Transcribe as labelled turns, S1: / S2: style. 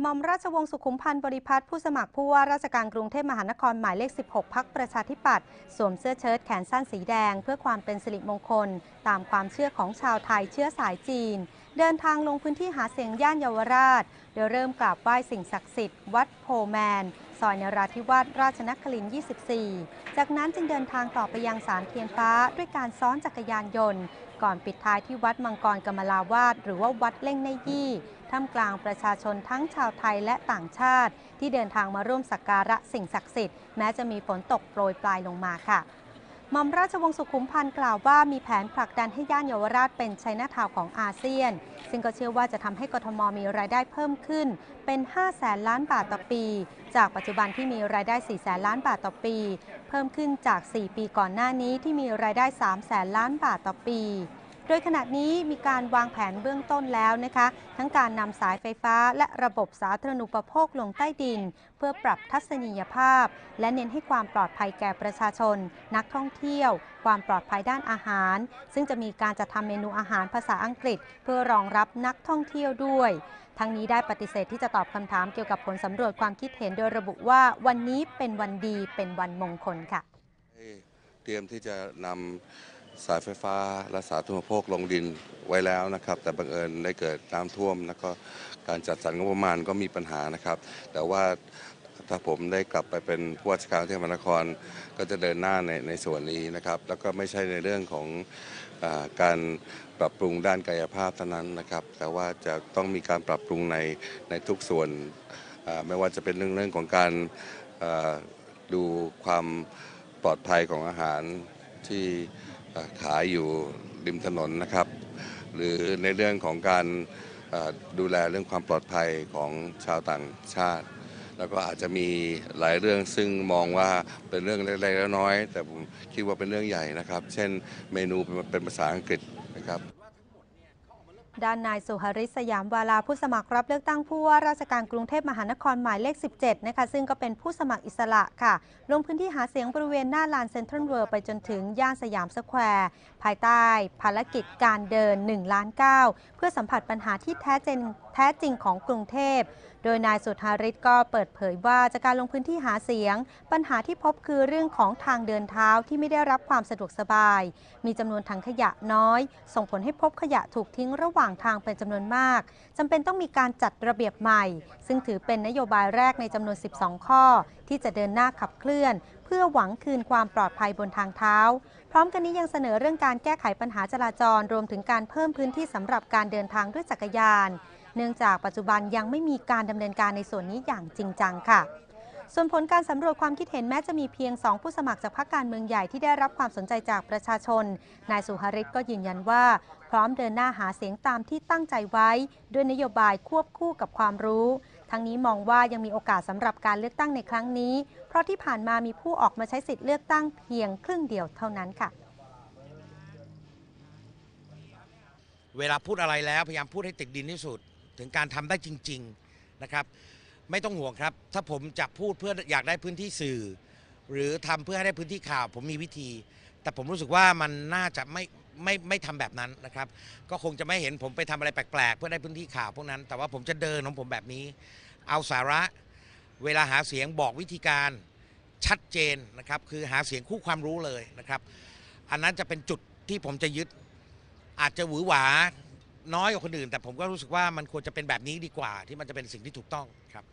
S1: หม่อมราชวงศ์สุขุมพันธ์บริพัตรผู้สมัครผู้ว่าราชการกรุงเทพมหานครหมายเลข 16 พักประชาธิปัตย์สวมเสื้อเชิ้ตแขนสั้นสีแดง เพื่อความเป็นสิริมงคล ตามความเชื่อของชาวไทยเชื้อสายจีน เดินทางลงพื้นที่หาเสียงย่านเยาวราช โดยเริ่มกราบไหว้สิ่งศักดิ์สิทธิ์วัดโพแมน ซอยนราธิวาสราชนครินทร์ 24 จากนั้นจึงเดินทางต่อไปยังศาลเทียนฟ้าด้วยการซ้อนจักรยานยนต์ ก่อนปิดท้ายที่วัดมังกรกมลาวาสหรือว่าวัดเล่งในยี่ท่ามกลางประชาชนทั้งชาวไทยและต่างชาติ ที่เดินทางมาร่วมสักการะสิ่งศักดิ์สิทธิ์แม้จะมีฝนตกโปรยปลายลงมาค่ะ มอมราชวงศ์สุขุมพันธ์กล่าวว่ามีแผนผลักดันให้ย่านเยาวราชเป็นชัยนาทาวของอาเซียน ซึ่งก็เชื่อว่าจะทำให้กทมมีรายได้เพิ่มขึ้นเป็น 5 แสนล้านบาทต่อปี จากปัจจุบันที่มีรายได้ 4 แสนล้านบาทต่อปี เพิ่มขึ้นจาก 4 ปีก่อนหน้านี้ที่มีรายได้ 3 แสนล้านบาทต่อปี โดยขณะนี้มีการวางแผนเบื้องต้นแล้วนะคะ ทั้งการนำสายไฟฟ้าและระบบสาธารณูปโภคลงใต้ดิน เพื่อปรับทัศนียภาพ และเน้นให้ความปลอดภัยแก่ประชาชน นักท่องเที่ยว ความปลอดภัยด้านอาหาร ซึ่งจะมีการจัดทำเมนูอาหารภาษาอังกฤษ เพื่อรองรับนักท่องเที่ยวด้วยทั้งนี้ได้ปฏิเสธที่จะตอบคำถามเกี่ยวกับผลสำรวจความคิดเห็นโดยระบุว่าวันนี้เป็นวันดีเป็นวันมงคลค่ะ
S2: เตรียมที่จะนำ สายไฟฟ้าและสาธารณูปโภคลงดินไว้แล้วนะครับ แต่บังเอิญได้เกิดน้ำท่วม แล้วก็การจัดสรรงบประมาณก็มีปัญหานะครับ แต่ว่าถ้าผมได้กลับไปเป็นผู้ว่าราชการกรุงเทพมหานคร ก็จะเดินหน้าในในส่วนนี้นะครับ แล้วก็ไม่ใช่ในเรื่องของอาการปรับปรุงด้านกายภาพเท่านั้นนะครับ แต่ว่าจะต้องมีการปรับปรุงในในทุกส่วนอ่าไม่ว่าจะเป็นเรื่องเรื่องของการอ่าดูความปลอดภัยของอาหารที่ ขายอยู่ริมถนนนะครับ หรือในเรื่องของการดูแลเรื่องความปลอดภัยของชาวต่างชาติ แล้วก็อาจจะมีหลายเรื่องซึ่งมองว่าเป็นเรื่องเล็กๆน้อยๆแต่ผมคิดว่าเป็นเรื่องใหญ่นะครับ เช่นเมนูเป็นภาษาอังกฤษนะครับ
S1: ด้านนายสุหริศยามวาลาผู้สมัครรับเลือกตั้งผู้ว่าราชการกรุงเทพมหานครหมายเลข 17 นะคะ ซึ่งก็เป็นผู้สมัครอิสระค่ะ ลงพื้นที่หาเสียงบริเวณหน้าลานเซ็นทรัลเวิลด์ไปจนถึงย่านสยามสแควร์ ภายใต้ภารกิจการเดิน 1 ล้าน 9 เพื่อสัมผัสปัญหาที่แท้จริงแท้จริงของกรุงเทพ โดยนายสุธาริศก็เปิดเผยว่าจากการลงพื้นที่หาเสียง ปัญหาที่พบคือเรื่องของทางเดินเท้าที่ไม่ได้รับความสะดวกสบาย มีจำนวนถังขยะน้อย ส่งผลให้พบขยะถูกทิ้งระหว่างทางเป็นจำนวนมากจำเป็นต้องมีการจัดระเบียบใหม่ ซึ่งถือเป็นนโยบายแรกในจำนวน 12 ข้อ ที่จะเดินหน้าขับเคลื่อน เพื่อหวังคืนความปลอดภัยบนทางเท้าพร้อมกันนี้ยังเสนอเรื่องการแก้ไขปัญหาจราจร รวมถึงการเพิ่มพื้นที่สำหรับการเดินทางด้วยจักรยาน เนื่องจากปัจจุบันยังไม่มีการดำเนินการในส่วนนี้อย่างจริงจังค่ะ ส่วนผลการสำรวจความคิดเห็นแม้จะมีเพียง 2 ผู้สมัครจากพรรคการเมืองใหญ่ที่ได้รับความสนใจจากประชาชน นายสุหริตก็ยืนยันว่า พร้อมเดินหน้าหาเสียงตามที่ตั้งใจไว้ ด้วยนโยบายควบคู่กับความรู้ทั้งนี้มองว่ายังมีโอกาสสำหรับการเลือกตั้งในครั้งนี้ เพราะที่ผ่านมามีผู้ออกมาใช้สิทธิ์เลือกตั้งเพียงครึ่งเดียวเท่านั้นค่ะ
S3: เวลาพูดอะไรแล้วพยายามพูดให้ติดดินที่สุด ถึงการทำได้จริง ๆนะครับ ไม่ต้องห่วงครับ ถ้าผมจะพูดเพื่ออยากได้พื้นที่สื่อ หรือทำเพื่อให้ได้พื้นที่ข่าว ผมมีวิธี แต่ผมรู้สึกว่ามันน่าจะไม่ไม่ไม่ทำแบบนั้นนะครับ ก็คงจะไม่เห็นผมไปทำอะไรแปลกๆ เพื่อได้พื้นที่ข่าวพวกนั้น แต่ว่าผมจะเดินของผมแบบนี้ เอาสาระเวลาหาเสียงบอกวิธีการชัดเจนนะครับ คือหาเสียงคู่ความรู้เลยนะครับ อันนั้นจะเป็นจุดที่ผมจะยึดอาจจะหวือหวา น้อยกว่าคนอื่น แต่ผมก็รู้สึกว่ามันควรจะเป็นแบบนี้ดีกว่าที่มันจะเป็นสิ่งที่ถูกต้องครับ